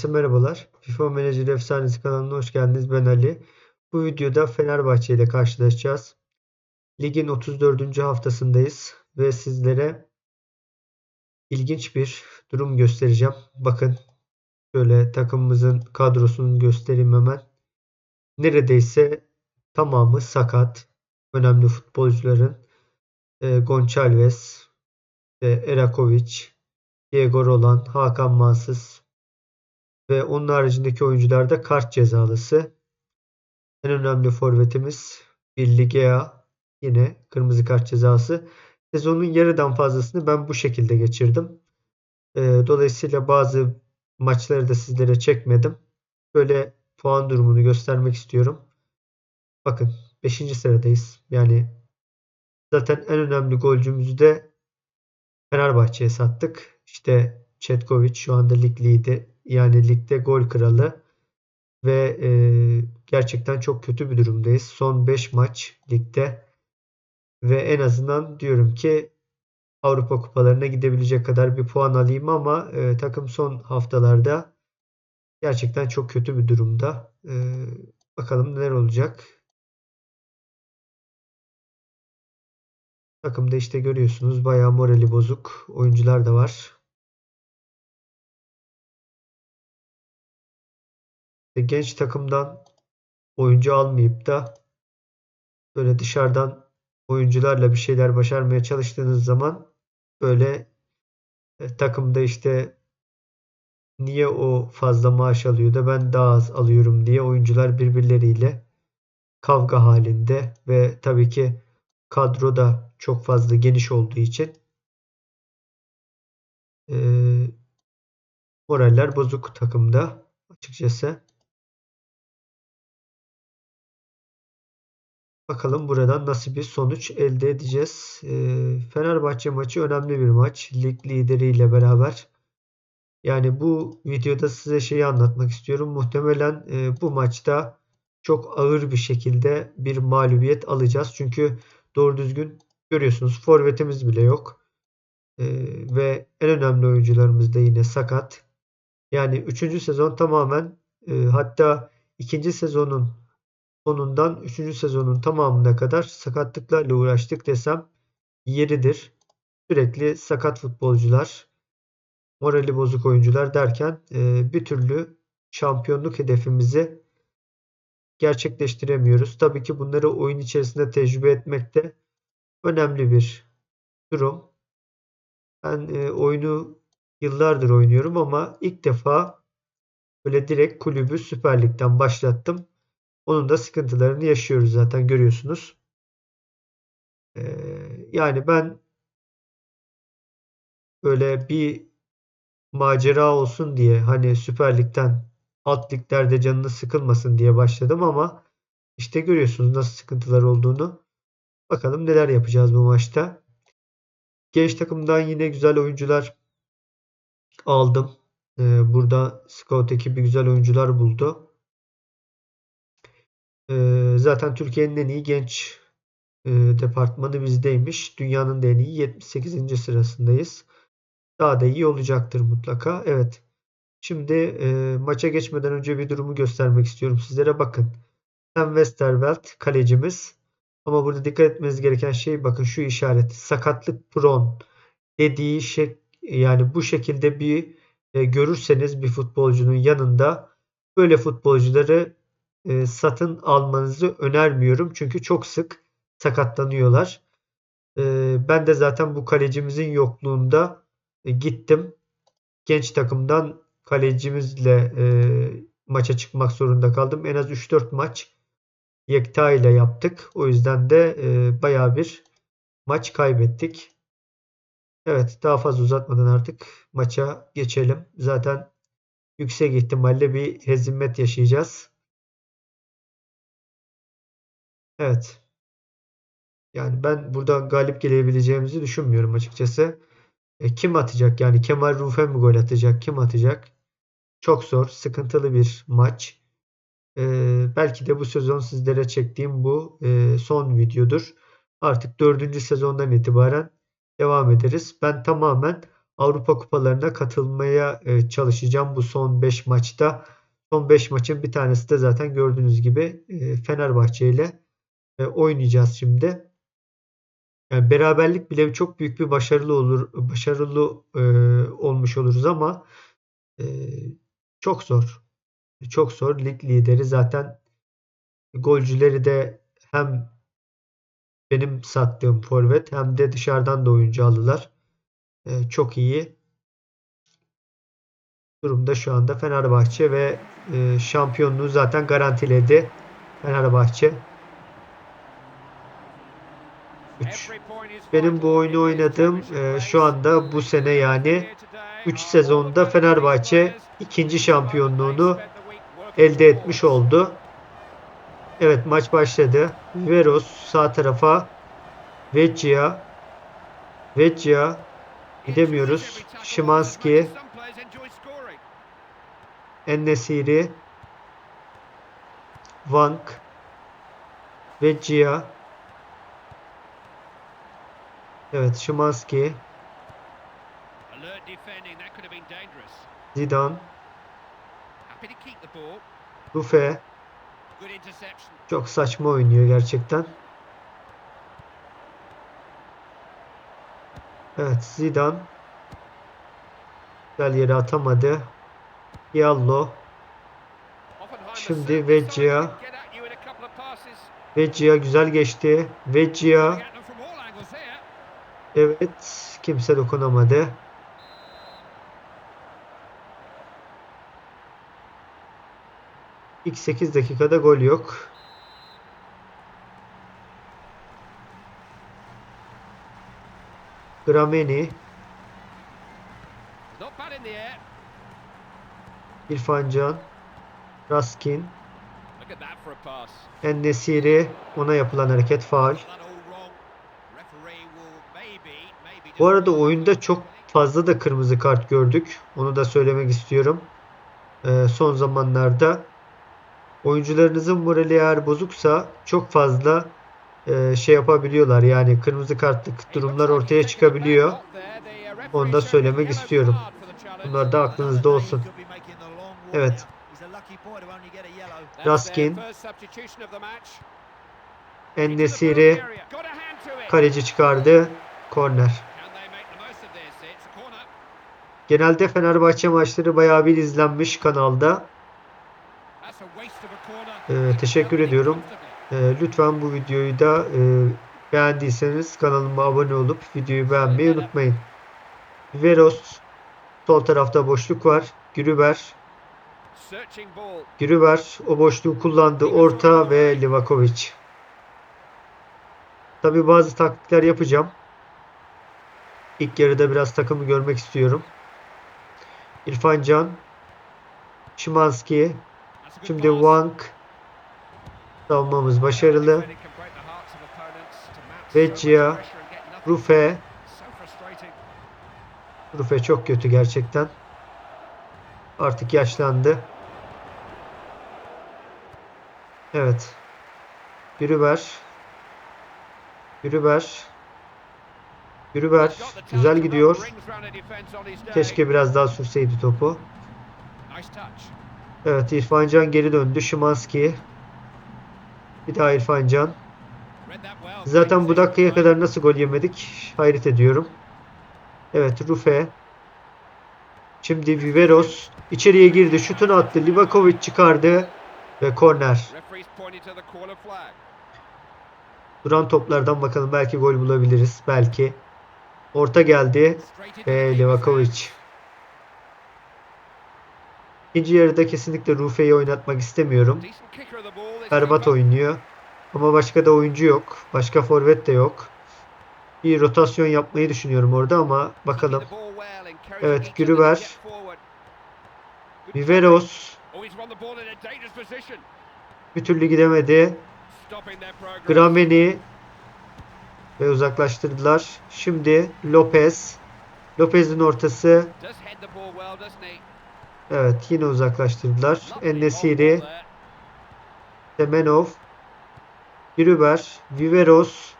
Herkese merhabalar. FIFA Manager Efsanesi kanalına hoş geldiniz. Ben Ali. Bu videoda Fenerbahçe ile karşılaşacağız. Ligin 34. haftasındayız ve sizlere ilginç bir durum göstereceğim. Bakın şöyle takımımızın kadrosunu göstereyim hemen. Neredeyse tamamı sakat. Önemli futbolcuların e, Gonçalves, e, Erakovic, Diego Roland, Hakan Mansız ve onun haricindeki oyuncular da kart cezalısı. En önemli forvetimiz Billy Gea yine kırmızı kart cezası. Sezonun yarıdan fazlasını ben bu şekilde geçirdim. E, dolayısıyla bazı maçları da sizlere çekmedim. Böyle puan durumunu göstermek istiyorum. Bakın 5. sıradayız. Yani zaten en önemli golcümüzü de Fenerbahçe'ye sattık. İşte Çetkovic şu anda lig lideri yani ligde gol kralı ve e, gerçekten çok kötü bir durumdayız. Son 5 maç ligde ve en azından diyorum ki Avrupa kupalarına gidebilecek kadar bir puan alayım ama e, takım son haftalarda gerçekten çok kötü bir durumda. E, bakalım neler olacak. Takımda işte görüyorsunuz bayağı morali bozuk oyuncular da var. Genç takımdan oyuncu almayıp da böyle dışarıdan oyuncularla bir şeyler başarmaya çalıştığınız zaman böyle e, takımda işte niye o fazla maaş alıyor da ben daha az alıyorum diye oyuncular birbirleriyle kavga halinde ve tabii ki kadro da çok fazla geniş olduğu için e, moraller bozuk takımda açıkçası. Bakalım buradan nasıl bir sonuç elde edeceğiz. E, Fenerbahçe maçı önemli bir maç. Lig lideriyle beraber. Yani bu videoda size şeyi anlatmak istiyorum. Muhtemelen e, bu maçta çok ağır bir şekilde bir mağlubiyet alacağız. Çünkü doğru düzgün görüyorsunuz forvetimiz bile yok. E, ve en önemli oyuncularımız da yine sakat. Yani 3. sezon tamamen e, hatta 2. sezonun sonundan 3. sezonun tamamına kadar sakatlıklarla uğraştık desem yeridir. Sürekli sakat futbolcular, morali bozuk oyuncular derken e, bir türlü şampiyonluk hedefimizi gerçekleştiremiyoruz. Tabii ki bunları oyun içerisinde tecrübe etmek de önemli bir durum. Ben e, oyunu yıllardır oynuyorum ama ilk defa böyle direkt kulübü Süper Lig'den başlattım. Onun da sıkıntılarını yaşıyoruz zaten görüyorsunuz. Ee, yani ben böyle bir macera olsun diye hani Süper Lig'den alt liglerde canını sıkılmasın diye başladım ama işte görüyorsunuz nasıl sıkıntılar olduğunu. Bakalım neler yapacağız bu maçta. Genç takımdan yine güzel oyuncular aldım. Ee, burada scout ekibi güzel oyuncular buldu. Ee, zaten Türkiye'nin en iyi genç e, departmanı bizdeymiş. Dünyanın da en iyi 78. sırasındayız. Daha da iyi olacaktır mutlaka. Evet. Şimdi e, maça geçmeden önce bir durumu göstermek istiyorum sizlere. Bakın. Sam Westerveld kalecimiz. Ama burada dikkat etmeniz gereken şey bakın şu işaret. Sakatlık pron dediği şey yani bu şekilde bir e, görürseniz bir futbolcunun yanında böyle futbolcuları e, satın almanızı önermiyorum. Çünkü çok sık sakatlanıyorlar. E, ben de zaten bu kalecimizin yokluğunda e, gittim. Genç takımdan kalecimizle e, maça çıkmak zorunda kaldım. En az 3-4 maç Yekta ile yaptık. O yüzden de e, baya bir maç kaybettik. Evet daha fazla uzatmadan artık maça geçelim. Zaten yüksek ihtimalle bir hezimet yaşayacağız. Evet. Yani ben buradan galip gelebileceğimizi düşünmüyorum açıkçası. E, kim atacak? Yani Kemal Rufe mi gol atacak? Kim atacak? Çok zor, sıkıntılı bir maç. E, belki de bu sezon sizlere çektiğim bu e, son videodur. Artık dördüncü sezondan itibaren devam ederiz. Ben tamamen Avrupa kupalarına katılmaya e, çalışacağım bu son 5 maçta. Son 5 maçın bir tanesi de zaten gördüğünüz gibi e, Fenerbahçe ile e, oynayacağız şimdi. Yani beraberlik bile çok büyük bir başarılı olur, başarılı e, olmuş oluruz ama e, çok zor. Çok zor. Lig lideri zaten golcüleri de hem benim sattığım forvet hem de dışarıdan da oyuncu aldılar. E, çok iyi durumda şu anda Fenerbahçe ve e, şampiyonluğu zaten garantiledi Fenerbahçe. 3. Benim bu oyunu oynadığım e, şu anda bu sene yani 3 sezonda Fenerbahçe ikinci şampiyonluğunu elde etmiş oldu. Evet maç başladı. Veros sağ tarafa. Vecchia. Vecchia. Gidemiyoruz. Şimanski. Ennesiri. Vank. Vecchia. Evet Şimanski. Zidane. Rufe. Çok saçma oynuyor gerçekten. Evet Zidane. Güzel yere atamadı. Diallo. Şimdi Vecchia. Vecchia güzel geçti. Vecchia. Evet. Kimse dokunamadı. İlk 8 dakikada gol yok. Grameni, İrfan Can, Raskin, Ennesiri ona yapılan hareket faul. Bu arada oyunda çok fazla da kırmızı kart gördük. Onu da söylemek istiyorum. Ee, son zamanlarda oyuncularınızın morali eğer bozuksa çok fazla e, şey yapabiliyorlar. Yani kırmızı kartlık durumlar ortaya çıkabiliyor. Onu da söylemek istiyorum. Bunlar da aklınızda olsun. Evet. Raskin. Ennesiri kaleci çıkardı. Korner. Genelde Fenerbahçe maçları bayağı bir izlenmiş kanalda. Ee, teşekkür ediyorum. Ee, lütfen bu videoyu da e, beğendiyseniz kanalıma abone olup videoyu beğenmeyi unutmayın. Veros sol tarafta boşluk var. Grüber Grüber o boşluğu kullandı. Orta ve Livakovic. Tabi bazı taktikler yapacağım. İlk yarıda biraz takımı görmek istiyorum. İrfan Can. Şimanski. Şimdi Wang. Savunmamız başarılı. Vecchia. Rufe. Rufe çok kötü gerçekten. Artık yaşlandı. Evet. Grüber. Grüber. Grüber. Güzel gidiyor. Keşke biraz daha sürseydi topu. Evet İrfan Can geri döndü. Şimanski. Bir daha İrfan Can. Zaten bu dakikaya kadar nasıl gol yemedik hayret ediyorum. Evet Rufe. Şimdi Viveros içeriye girdi. Şutunu attı. Livakovic çıkardı. Ve korner. Duran toplardan bakalım. Belki gol bulabiliriz. Belki. Orta geldi. Ve Livakovic. İkinci yarıda kesinlikle Rufe'yi oynatmak istemiyorum. Berbat oynuyor. Ama başka da oyuncu yok. Başka forvet de yok. Bir rotasyon yapmayı düşünüyorum orada ama bakalım. Evet Grüber. Viveros. Bir türlü gidemedi. Grameni. Ve uzaklaştırdılar. Şimdi Lopez. Lopez'in ortası. Evet yine uzaklaştırdılar. Ennesiri. Semenov. Grüber. Viveros.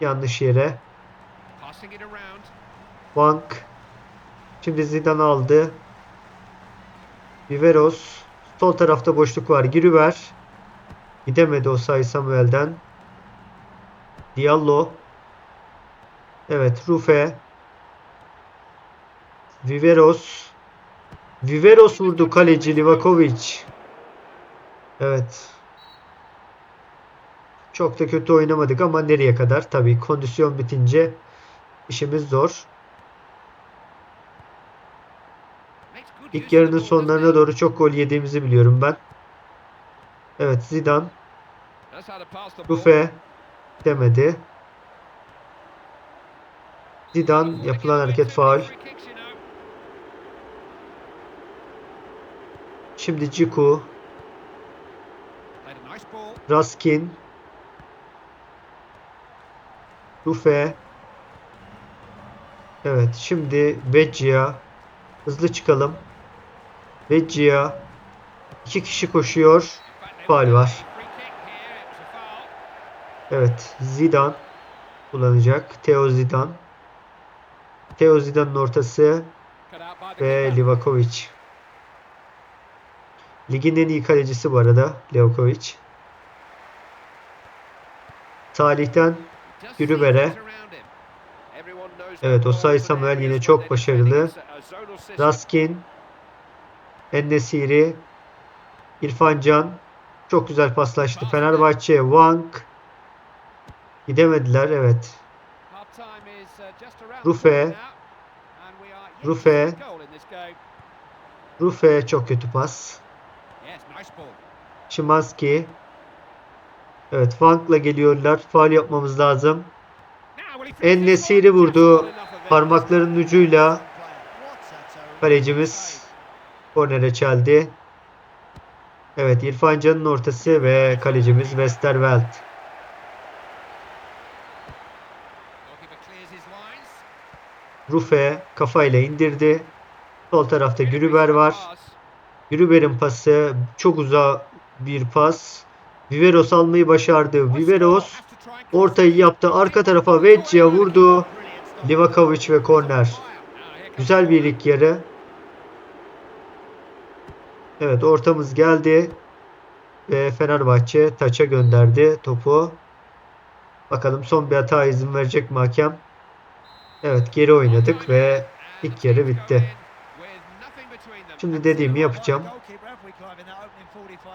Yanlış yere. Vank. Şimdi Zidane aldı. Viveros. Sol tarafta boşluk var. Giriver. Gidemedi o sayı Samuel'den. Diallo. Evet Rufe. Viveros. Viveros vurdu kaleci Livakovic. Evet. Çok da kötü oynamadık ama nereye kadar? Tabii kondisyon bitince işimiz zor. İlk yarının sonlarına doğru çok gol yediğimizi biliyorum ben. Evet Zidane. Rufe demedi. Zidane yapılan hareket faul. Şimdi Ciku, Raskin, Rufe. Evet şimdi Vecchia. Hızlı çıkalım. Vecchia. İki kişi koşuyor. Faul var. Evet Zidane kullanacak. Theo Zidane. Theo Zidane'ın ortası ve Livakovic. Ligin en iyi kalecisi bu arada Livakovic. Salih'ten Yürübere. Evet Osay Samuel yine çok başarılı. Raskin, Ennesiri, İrfan Can çok güzel paslaştı. Fenerbahçe, Wang gidemediler evet. Rufe. Rufe. Rufe çok kötü pas. Şimanski. Evet Wang'la geliyorlar. Faul yapmamız lazım. En-Nesyri vurdu. Parmaklarının ucuyla kalecimiz kornere çeldi. Evet İrfan Can'ın ortası ve kalecimiz Westerveld. Rufe kafayla indirdi. Sol tarafta Grüber var. Grüber'in pası çok uzağa bir pas. Viveros almayı başardı. Viveros ortayı yaptı. Arka tarafa Vecchia vurdu. Livakovic ve korner. Güzel bir ilk yarı. Evet ortamız geldi. Ve Fenerbahçe taça gönderdi topu. Bakalım son bir hata izin verecek mi hakem? Evet geri oynadık ve ilk yarı bitti. Şimdi dediğimi yapacağım.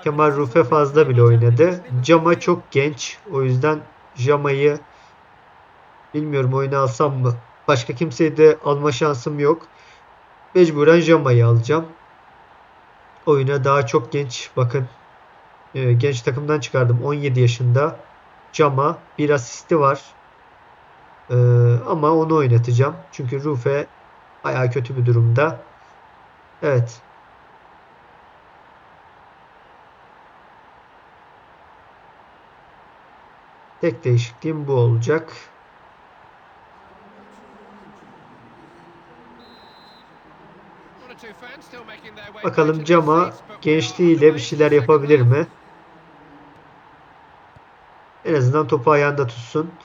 Kemal Rufe fazla bile oynadı. Cama çok genç. O yüzden Jama'yı bilmiyorum oyuna alsam mı? Başka kimseyi de alma şansım yok. Mecburen Jama'yı alacağım. Oyuna daha çok genç. Bakın e, genç takımdan çıkardım. 17 yaşında. Cama bir asisti var. Ee, ama onu oynatacağım. Çünkü Rufe bayağı kötü bir durumda. Evet. Tek değişikliğim bu olacak. Bakalım Cama gençliğiyle bir şeyler yapabilir mi? En azından topu ayağında tutsun.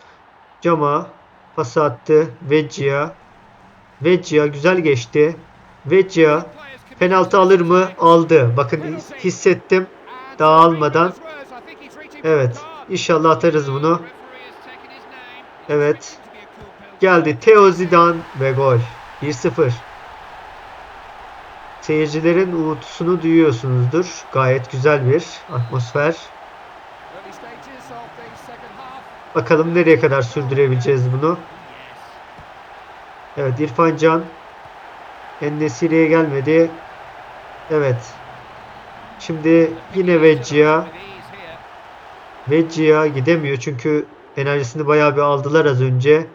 Cama pas attı. Vecchia. Vecchia güzel geçti. Vecchia penaltı alır mı? Aldı. Bakın hissettim. Daha almadan. Evet. İnşallah atarız bunu. Evet. Geldi. Theo Zidane ve gol. 1-0. Seyircilerin uğultusunu duyuyorsunuzdur. Gayet güzel bir atmosfer. Bakalım nereye kadar sürdürebileceğiz bunu. Evet İrfan Can. Ennesiri'ye gelmedi. Evet. Şimdi yine Vecchia. Vecchia gidemiyor çünkü enerjisini bayağı bir aldılar az önce.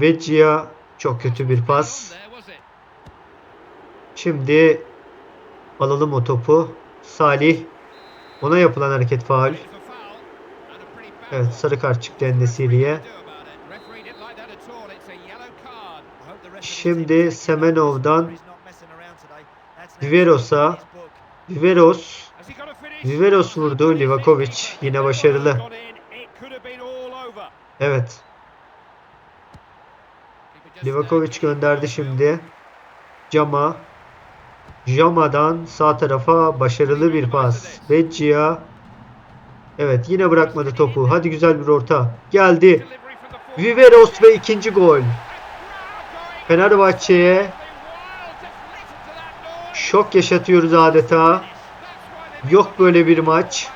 Vecchia çok kötü bir pas. Şimdi alalım o topu. Salih. Ona yapılan hareket faul. Evet sarı kart çıktı Ennesiri'ye. Şimdi Semenov'dan Viveros'a Viveros Viveros vurdu. Livakovic yine başarılı. Evet. Livakovic gönderdi şimdi. Cama. Jama'dan sağ tarafa başarılı bir pas. Vecchia. Evet yine bırakmadı topu. Hadi güzel bir orta. Geldi. Viveros ve ikinci gol. Fenerbahçe'ye şok yaşatıyoruz adeta. Yok böyle bir maç.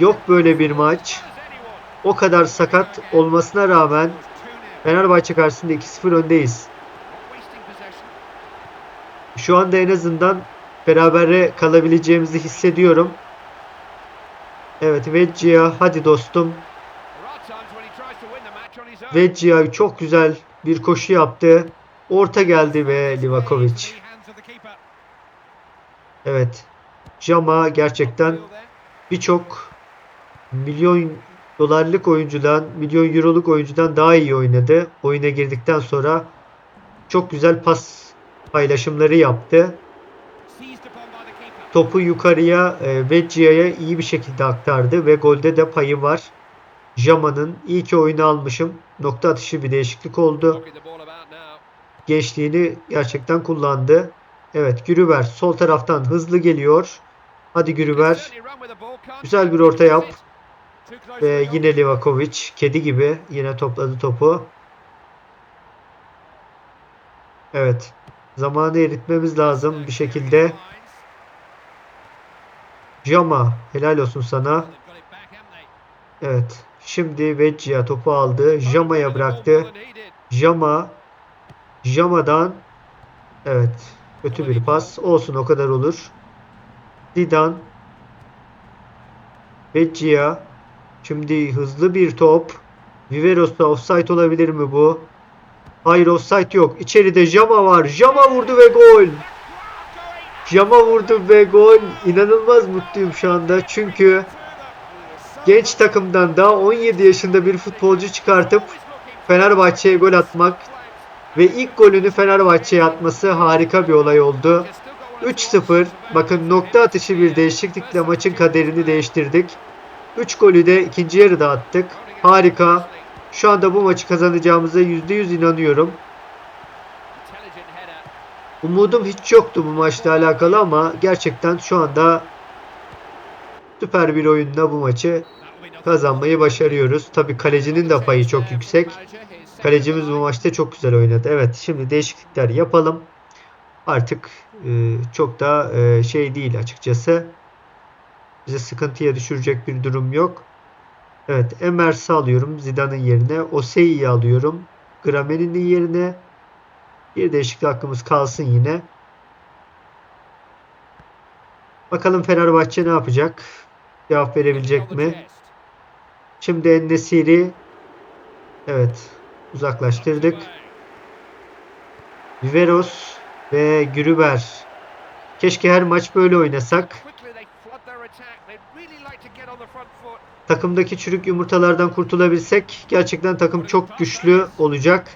Yok böyle bir maç. O kadar sakat olmasına rağmen Fenerbahçe karşısında 2-0 öndeyiz. Şu anda en azından berabere kalabileceğimizi hissediyorum. Evet Vecchia hadi dostum. Vecchia çok güzel bir koşu yaptı. Orta geldi ve Livakovic. Evet. Jama gerçekten birçok milyon dolarlık oyuncudan, milyon euroluk oyuncudan daha iyi oynadı. Oyuna girdikten sonra çok güzel pas paylaşımları yaptı. Topu yukarıya e, Vecchia'ya iyi bir şekilde aktardı ve golde de payı var. Jama'nın iyi ki oyunu almışım. Nokta atışı bir değişiklik oldu. Gençliğini gerçekten kullandı. Evet Gürüver sol taraftan hızlı geliyor. Hadi Gürüver. Güzel bir orta yap. Ve yine Livakovic kedi gibi yine topladı topu. Evet. Zamanı eritmemiz lazım bir şekilde. Jama helal olsun sana. Evet. Şimdi Vecchia topu aldı. Jama'ya bıraktı. Jama Jama'dan evet kötü bir pas. Olsun o kadar olur. Didan Vecchia Şimdi hızlı bir top. Viveros'ta offside olabilir mi bu? Hayır offside yok. İçeride Jama var. Jama vurdu ve gol. Jama vurdu ve gol. İnanılmaz mutluyum şu anda. Çünkü genç takımdan daha 17 yaşında bir futbolcu çıkartıp Fenerbahçe'ye gol atmak ve ilk golünü Fenerbahçe'ye atması harika bir olay oldu. 3-0. Bakın nokta atışı bir değişiklikle maçın kaderini değiştirdik. 3 golü de ikinci yarıda attık. Harika. Şu anda bu maçı kazanacağımıza %100 inanıyorum. Umudum hiç yoktu bu maçla alakalı ama gerçekten şu anda süper bir oyunla bu maçı kazanmayı başarıyoruz. Tabi kalecinin de payı çok yüksek. Kalecimiz bu maçta çok güzel oynadı. Evet şimdi değişiklikler yapalım. Artık e, çok da e, şey değil açıkçası. Bize sıkıntıya düşürecek bir durum yok. Evet Emers'i alıyorum Zidane'ın yerine. Oseyi'yi alıyorum. Grameni'nin yerine. Bir değişiklik hakkımız kalsın yine. Bakalım Fenerbahçe ne yapacak? Cevap verebilecek mi? Şimdi Ennesiri Evet. Uzaklaştırdık. Viveros ve Grüber. Keşke her maç böyle oynasak. Takımdaki çürük yumurtalardan kurtulabilsek gerçekten takım çok güçlü olacak.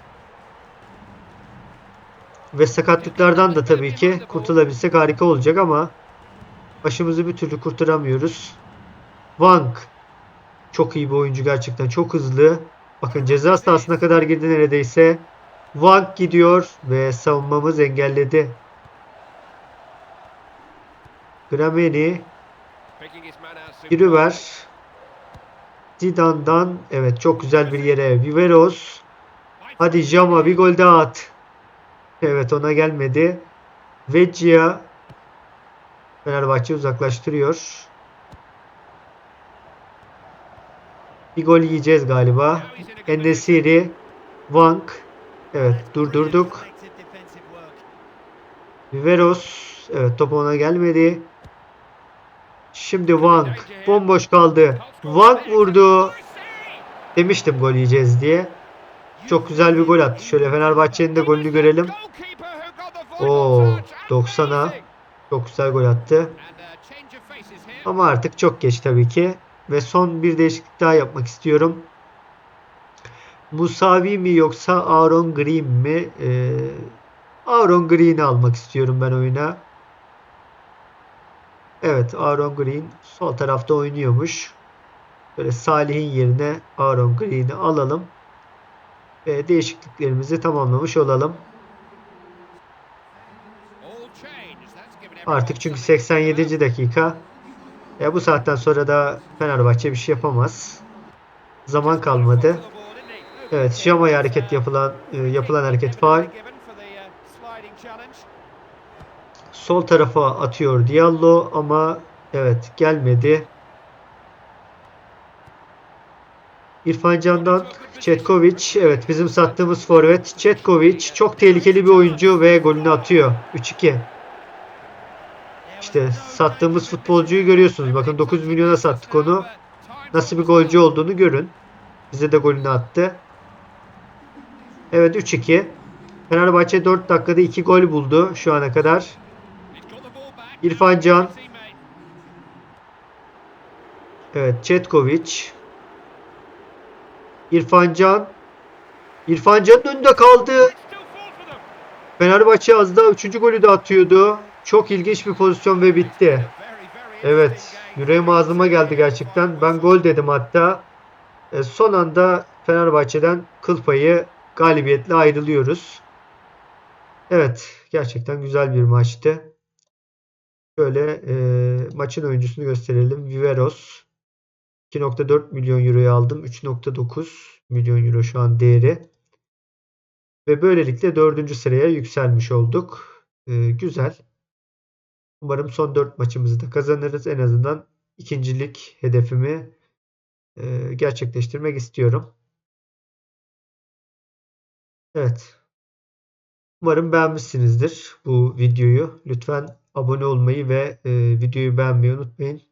Ve sakatlıklardan da tabii ki kurtulabilsek harika olacak ama başımızı bir türlü kurtaramıyoruz. Wang çok iyi bir oyuncu gerçekten. Çok hızlı. Bakın ceza sahasına kadar girdi neredeyse. Wang gidiyor ve savunmamız engelledi. Grameni Giriver. Zidane'dan evet çok güzel bir yere Viveros. Hadi Jama bir gol daha at. Evet ona gelmedi. Vecchia Fenerbahçe uzaklaştırıyor. Bir gol yiyeceğiz galiba. Enesiri Vank Evet durdurduk. Viveros Evet top ona gelmedi. Şimdi Wang. Bomboş kaldı. Wang vurdu. Demiştim gol yiyeceğiz diye. Çok güzel bir gol attı. Şöyle Fenerbahçe'nin de golünü görelim. Oo 90'a. Çok güzel gol attı. Ama artık çok geç tabii ki. Ve son bir değişiklik daha yapmak istiyorum. Musavi mi yoksa Aaron Green mi? Ee, Aaron Green'i almak istiyorum ben oyuna. Evet Aaron Green sol tarafta oynuyormuş. Böyle Salih'in yerine Aaron Green'i alalım. Ve değişikliklerimizi tamamlamış olalım. Artık çünkü 87. dakika. Ya bu saatten sonra da Fenerbahçe bir şey yapamaz. Zaman kalmadı. Evet, Jama'ya hareket yapılan e, yapılan hareket faul. Sol tarafa atıyor Diallo ama evet gelmedi. İrfan Can'dan Çetkovic. Evet bizim sattığımız forvet Çetkovic. Çok tehlikeli bir oyuncu ve golünü atıyor. 3-2. İşte sattığımız futbolcuyu görüyorsunuz. Bakın 9 milyona sattık onu. Nasıl bir golcü olduğunu görün. Bize de golünü attı. Evet 3-2. Fenerbahçe 4 dakikada 2 gol buldu şu ana kadar. İrfan Can. Evet Çetkovic. İrfan Can. İrfan Can'ın önünde kaldı. Fenerbahçe az daha 3. golü de atıyordu. Çok ilginç bir pozisyon ve bitti. Evet. Yüreğim ağzıma geldi gerçekten. Ben gol dedim hatta. E, son anda Fenerbahçe'den kıl payı galibiyetle ayrılıyoruz. Evet. Gerçekten güzel bir maçtı. Şöyle e, maçın oyuncusunu gösterelim. Viveros. 2.4 milyon euroyu aldım. 3.9 milyon euro şu an değeri. Ve böylelikle dördüncü sıraya yükselmiş olduk. E, güzel. Umarım son 4 maçımızı da kazanırız. En azından ikincilik hedefimi e, gerçekleştirmek istiyorum. Evet. Umarım beğenmişsinizdir bu videoyu. Lütfen abone olmayı ve e, videoyu beğenmeyi unutmayın.